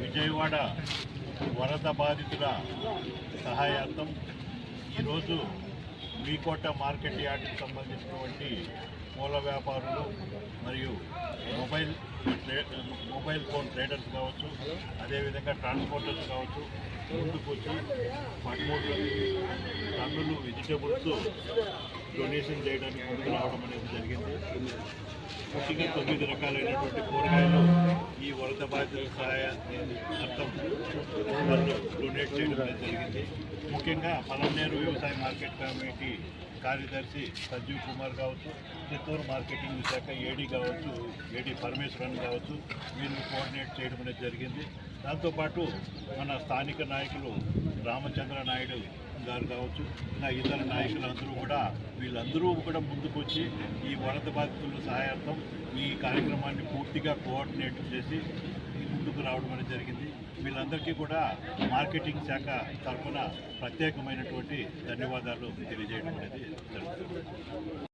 విజయవాడ వరద బాధితుల సహాయార్థం ఈరోజు మీకోట మార్కెట్ యార్డ్కి సంబంధించినటువంటి మూల వ్యాపారులు మరియు మొబైల్ ట్రే- మొబైల్ ఫోన్ ట్రేడర్స్ కావచ్చు అదేవిధంగా ట్రాన్స్పోర్టర్స్ కావచ్చు ముందుకు వచ్చి పదమూడు టన్నులు వెజిటబుల్స్ డొనేషన్ చేయడానికి ముందుకు రావడం అనేది జరిగింది. ముఖ్యంగా తొమ్మిది రకాలైనటువంటి కూరగాయలు ఈ వరద బాధితుల సహాయ అర్థం వాళ్ళు డొనేట్ చేయడం జరిగింది. ముఖ్యంగా పలమనేరు వ్యవసాయ మార్కెట్ కమిటీ కార్యదర్శి సంజీవ్ కుమార్ కావచ్చు చిత్తూరు మార్కెటింగ్ శాఖ ఏడీ కావచ్చు ఏడీ పరమేశ్వరన్ కావచ్చు వీళ్ళు కోఆర్డినేట్ చేయడం అనేది జరిగింది. దాంతోపాటు మన స్థానిక నాయకులు రామచంద్ర నాయుడు గారు కావచ్చు నా ఇతర నాయకులందరూ కూడా వీళ్ళందరూ కూడా ముందుకొచ్చి ఈ వరద బాధితుల సహాయార్థం ఈ కార్యక్రమాన్ని పూర్తిగా కోఆర్డినేట్ చేసి ముందుకు రావడం అనేది జరిగింది. వీళ్ళందరికీ కూడా మార్కెటింగ్ శాఖ తరఫున ప్రత్యేకమైనటువంటి ధన్యవాదాలు తెలియజేయడం అనేది జరుగుతుంది.